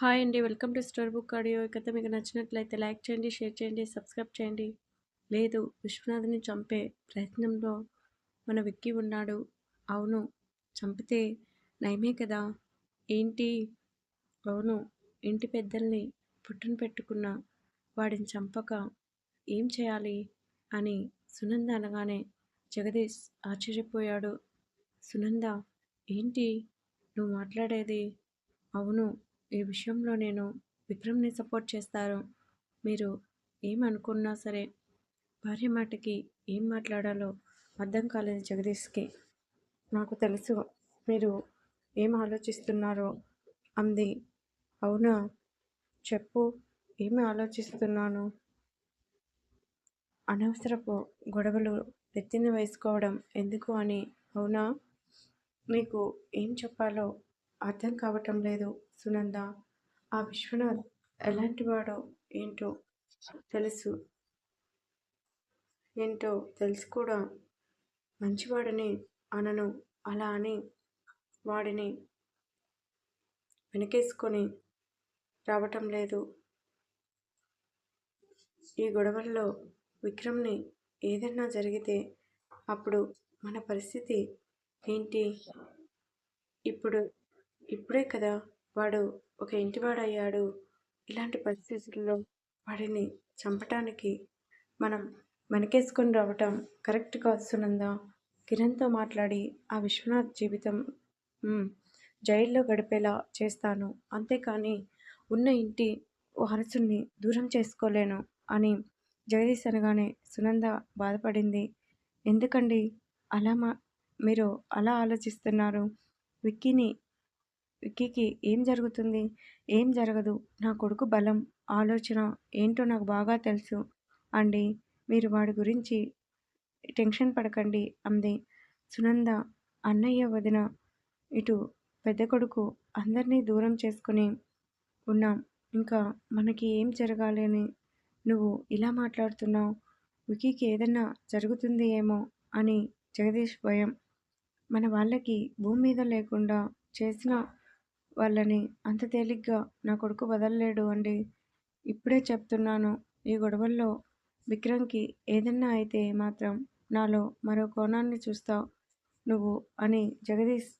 Hi అండి. Welcome to store book audio. ఈ కథ మీకు నచ్చినట్లయితే లైక్ చేయండి షేర్ చేయండి సబ్స్క్రైబ్ చేయండి. లేదు విశ్వనాథ్ని చంపే ప్రయత్నంలో మన విక్కి ఉన్నాడు. అవును చంపితే నయమే కదా? ఏంటి? అవును ఇంటి పెద్దల్ని పుట్టును పెట్టుకున్న వాడిని చంపక ఏం చేయాలి అని సునంద అనగానే జగదీష్ ఆశ్చర్యపోయాడు. సునంద ఏంటి? నువ్వు మాట్లాడేది? అవును ఈ విషయంలో నేను విక్రమ్ని సపోర్ట్ చేస్తారు. మీరు ఏమనుకున్నా సరే భార్య మాటకి ఏం మాట్లాడాలో అర్థం కాలేదు జగదీష్కి నాకు తెలుసు మీరు ఏం ఆలోచిస్తున్నారో అంది. అవునా? చెప్పు ఏమి ఆలోచిస్తున్నాను? అనవసరపు గొడవలు నెత్తిన వేసుకోవడం ఎందుకు అని అవునా? మీకు ఏం చెప్పాలో అర్థం కావటం లేదు. సునంద ఆ విశ్వనాథ్ ఎలాంటివాడో ఏంటో తెలుసు. ఏంటో తెలుసు కూడా. మంచివాడని అనను. అలా అని వాడిని వెనకేసుకొని రావటం లేదు. ఈ గొడవల్లో విక్రమ్ని ఏదైనా జరిగితే అప్పుడు మన పరిస్థితి ఏంటి? ఇప్పుడు ఇప్పుడే కదా వాడు ఒక ఇంటివాడయ్యాడు. ఇలాంటి పరిస్థితుల్లో వాడిని చంపటానికి మనం వెనకేసుకొని రావటం కరెక్ట్ కాదు సునంద. కిరణ్తో మాట్లాడి ఆ విశ్వనాథ్ జీవితం జైల్లో గడిపేలా చేస్తాను. అంతేకాని ఉన్న ఇంటి వారసుని దూరం చేసుకోలేను అని జగదీష్ అనగానే సునంద బాధపడింది. ఎందుకండి? అలా మా మీరు అలా ఆలోచిస్తున్నారు? విక్కీని విక్కీకి ఏం జరుగుతుంది? ఏం జరగదు. నా కొడుకు బలం ఆలోచన ఏంటో నాకు బాగా తెలుసు అండి. మీరు వాడి గురించి టెన్షన్ పడకండి అంది. సునంద అన్నయ్య వదిన ఇటు పెద్ద కొడుకు అందరినీ దూరం చేసుకుని ఉన్నాం. ఇంకా మనకి ఏం జరగాలి అని నువ్వు ఇలా మాట్లాడుతున్నావు? వికీకి ఏదన్నా జరుగుతుంది ఏమో అని జగదీష్ భయం. మన వాళ్ళకి భూమి మీద లేకుండా చేసిన వాళ్ళని అంత తేలిగ్గా నా కొడుకు వదలలేడు అండి. ఇప్పుడే చెప్తున్నాను ఈ గొడవల్లో విక్రమ్కి ఏదన్నా అయితే మాత్రం నాలో మరో కోణాన్ని చూస్తావు నువ్వు అని జగదీష్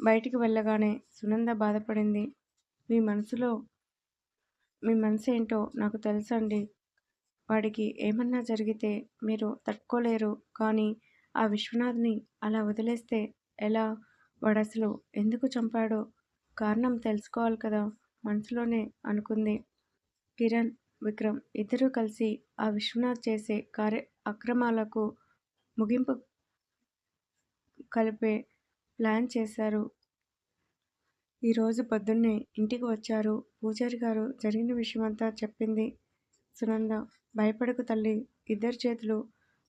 బయటికి వెళ్ళగానే సునంద బాధపడింది. మీ మనసులో మీ మనసు ఏంటో నాకు తెలుసండి. వాడికి ఏమన్నా జరిగితే మీరు తట్టుకోలేరు కానీ ఆ విశ్వనాథ్ని అలా వదిలేస్తే ఎలా? వాడు అసలు ఎందుకు చంపాడో కారణం తెలుసుకోవాలి కదా? మనసులోనే అనుకుంది కిరణ్ విక్రమ్ ఇద్దరూ కలిసి ఆ విశ్వనాథ్ చేసే కార్య అక్రమాలకు ముగింపు కలిపే ప్లాన్ చేశారు. ఈరోజు పొద్దున్నే ఇంటికి వచ్చారు. పూజారి గారు జరిగిన విషయమంతా చెప్పింది సునంద. భయపడకు తల్లి ఇద్దరు చేతులు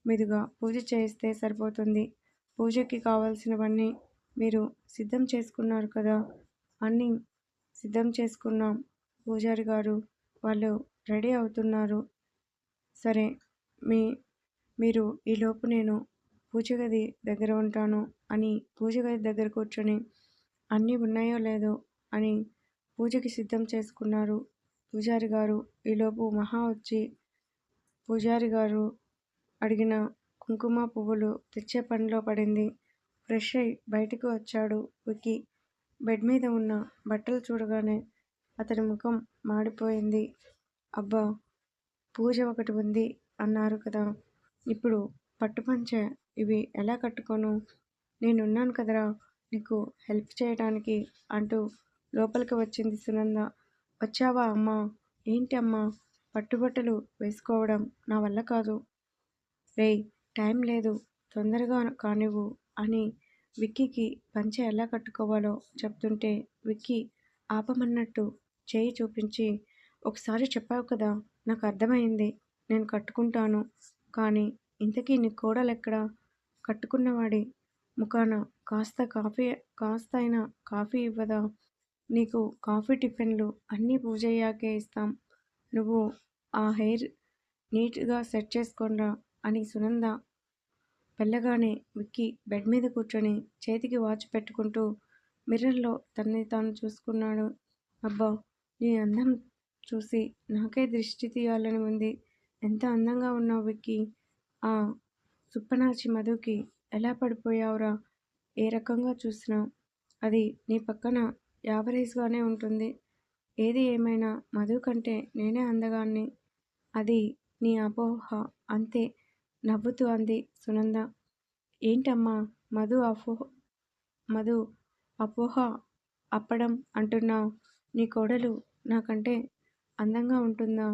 మీదుగా పూజ చేయిస్తే సరిపోతుంది. పూజకి కావాల్సినవన్నీ మీరు సిద్ధం చేసుకున్నారు కదా? అన్నీ సిద్ధం చేసుకున్నాం. పూజారి గారు వాళ్ళు రెడీ అవుతున్నారు. సరే మీ మీరు ఈలోపు నేను పూజ గది దగ్గర ఉంటాను అని పూజ గది దగ్గర కూర్చొని అన్నీ ఉన్నాయో లేదో అని పూజకి సిద్ధం చేసుకున్నారు. పూజారి గారు ఈలోపు మహా వచ్చి పూజారి గారు అడిగిన కుంకుమ పువ్వులు తెచ్చే పనిలో పడింది. ఫ్రెష్ అయి బయటకు వచ్చాడు వికి బెడ్ మీద ఉన్న బట్టలు చూడగానే అతని ముఖం మాడిపోయింది. అబ్బా పూజ ఒకటి ఉంది అన్నారు కదా. ఇప్పుడు పట్టుపంచ ఇవి ఎలా కట్టుకోను? నేనున్నాను కదరా నీకు హెల్ప్ చేయడానికి అంటూ లోపలికి వచ్చింది సునంద. వచ్చావా అమ్మా? ఏంటి అమ్మా? పట్టుబట్టలు వేసుకోవడం నా వల్ల కాదు. రేయ్ టైం లేదు తొందరగా కానివ్వు అని విక్కీకి పంచె ఎలా కట్టుకోవాలో చెప్తుంటే విక్కీ ఆపమన్నట్టు చేయి చూపించి ఒకసారి చెప్పావు కదా నాకు అర్థమైంది. నేను కట్టుకుంటాను. కానీ ఇంతకీ నీ కోడలెక్కడా కట్టుకున్నవాడి ముఖాన కాస్త కాఫీ కాస్త అయినా కాఫీ ఇవ్వదా? నీకు కాఫీ టిఫిన్లు అన్నీ పూజ అయ్యాకే ఇస్తాం. నువ్వు ఆ హెయిర్ నీట్గా సెట్ చేసుకోనరా అని సునంద వెళ్ళగానే విక్కీ బెడ్ మీద కూర్చొని చేతికి వాచ్ పెట్టుకుంటూ మిర్రర్లో తనని తాను చూసుకున్నాడు. అబ్బా నీ అందం చూసి నాకే దృష్టి తీయాలని ఉంది. ఎంత అందంగా ఉన్నావు విక్కీ. ఆ సుప్పనాచి మధుకి ఎలా పడిపోయావురా? ఏ రకంగా చూసినా అది నీ పక్కన యావరేజ్గానే ఉంటుంది. ఏది ఏమైనా మధు కంటే నేనే అందగాన్ని. అది నీ అపోహ అంతే. నవ్వుతూ అంది సునంద. ఏంటమ్మా మధు అపోహ మధు అపోహ అప్పడం అంటున్నావు. నీ కోడలు నాకంటే అందంగా ఉంటుందా?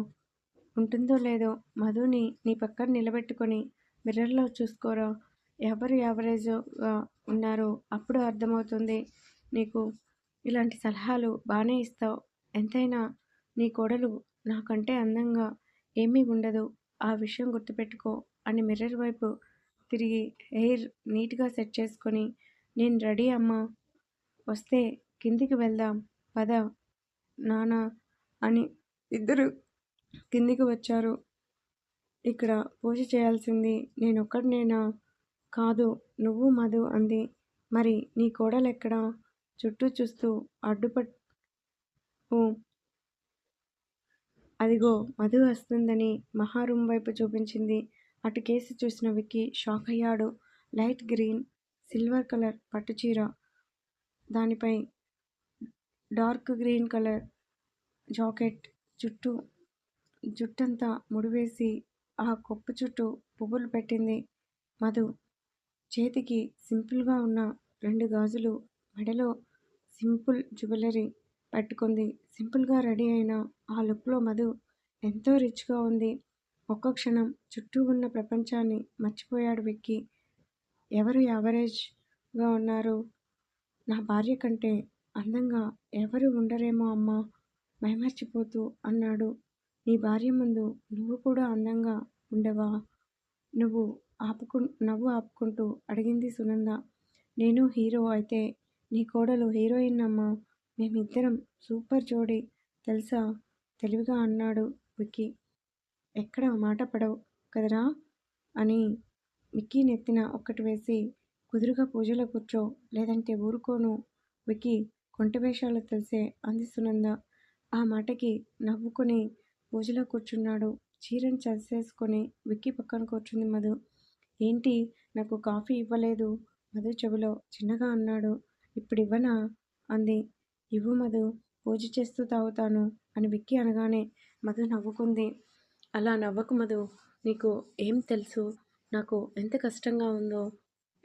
ఉంటుందో లేదో మధుని నీ పక్కన నిలబెట్టుకొని మిర్రర్లో చూసుకోరా. ఎవరు యావరేజ్గా ఉన్నారో అప్పుడు అర్థమవుతుంది. నీకు ఇలాంటి సలహాలు బాగానే ఇస్తావు. ఎంతైనా నీ కోడలు నాకంటే అందంగా ఏమీ ఉండదు. ఆ విషయం గుర్తుపెట్టుకో. అని మిర్రర్ వైపు తిరిగి హెయిర్ నీట్గా సెట్ చేసుకొని నేను రెడీ అమ్మా వస్తే కిందికి వెళ్దాం పద నానా అని ఇద్దరు కిందికి వచ్చారు. ఇక్కడ పూజ చేయాల్సింది నేనొక్కడినేనా? కాదు నువ్వు మధు అంది. మరి నీ కోడలెక్కడా? చుట్టూ చూస్తూ అడ్డుపట్టు అదిగో మధు వస్తుందని మహారూమ్ వైపు చూపించింది. అటు కేసి చూసిన విక్కీ షాక్ అయ్యాడు. లైట్ గ్రీన్ సిల్వర్ కలర్ పట్టుచీర దానిపై డార్క్ గ్రీన్ కలర్ జాకెట్ చుట్టూ జుట్టంతా ముడివేసి ఆ కొప్పు చుట్టూ పువ్వులు పెట్టింది మధు. చేతికి సింపుల్గా ఉన్న రెండు గాజులు మెడలో సింపుల్ జ్యువెలరీ పెట్టుకుంది. సింపుల్గా రెడీ అయిన ఆ లుక్లో మధు ఎంతో రిచ్గా ఉంది. ఒక్క క్షణం చుట్టూ ఉన్న ప్రపంచాన్ని మర్చిపోయాడు విక్కీ. ఎవరు యావరేజ్గా ఉన్నారు? నా భార్య కంటే అందంగా ఎవరు ఉండరేమో అమ్మా మైమర్చిపోతూ అన్నాడు. నీ భార్య ముందు నువ్వు కూడా అందంగా ఉండవా? నువ్వు ఆపుకు నవ్వు ఆపుకుంటూ అడిగింది సునంద. నేను హీరో అయితే నీ కోడలు హీరోయిన్ అమ్మా. మేమిద్దరం సూపర్ జోడీ తెలుసా? తెలివిగా అన్నాడు విక్కీ. ఎక్కడ మాట పడవు కదరా? అని విక్కీ నెత్తిన ఒక్కటి వేసి కుదురుగా పూజలో కూర్చో లేదంటే ఊరుకోను. విక్కీ కొంట వేషాలు తెలిసే అంది సునంద. ఆ మాటకి నవ్వుకొని పూజలో కూర్చున్నాడు. చీరను చదివేసుకొని విక్కీ పక్కన కూర్చుంది మధు. ఏంటి నాకు కాఫీ ఇవ్వలేదు? మధు చెవిలో చిన్నగా అన్నాడు. ఇప్పుడు ఇవ్వనా? అంది. ఇవ్వు మధు. పూజ చేస్తూ తాగుతాను అని విక్కీ అనగానే మధు నవ్వుకుంది. అలా నవ్వకు మధు నీకు ఏం తెలుసు? నాకు ఎంత కష్టంగా ఉందో?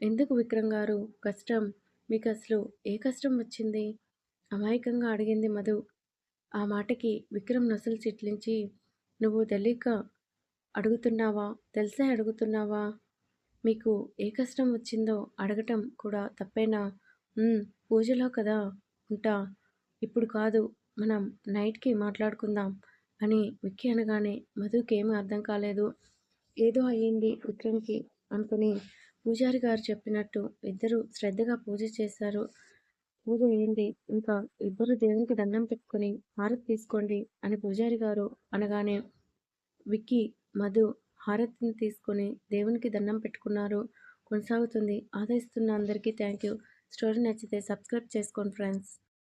ఎందుకు విక్రమ్ గారు కష్టం? మీకు అసలు ఏ కష్టం వచ్చింది? అమాయకంగా అడిగింది మధు. ఆ మాటకి విక్రమ్ నసలు చిట్లించి నువ్వు తెలియక అడుగుతున్నావా? తెలిసే అడుగుతున్నావా? మీకు ఏ కష్టం వచ్చిందో అడగటం కూడా తప్పేనా? పూజలో కదా? ఉంటా. ఇప్పుడు కాదు మనం నైట్కి మాట్లాడుకుందాం. అని విక్కీ అనగానే మధుకి ఏమీ అర్థం కాలేదు. ఏదో అయ్యింది విక్రమ్కి అనుకుని పూజారి గారు చెప్పినట్టు ఇద్దరు శ్రద్ధగా పూజ చేశారు. పూజ అయింది. ఇంకా ఇద్దరు దేవునికి దండం పెట్టుకొని హారతి తీసుకోండి అని పూజారి గారు అనగానే విక్కీ మధు హారతిని తీసుకొని దేవునికి దండం పెట్టుకున్నారు. కొనసాగుతుంది. ఆదరిస్తున్న అందరికీ థ్యాంక్ యూ. స్టోరీ నచ్చితే సబ్స్క్రైబ్ చేసుకోండి ఫ్రెండ్స్.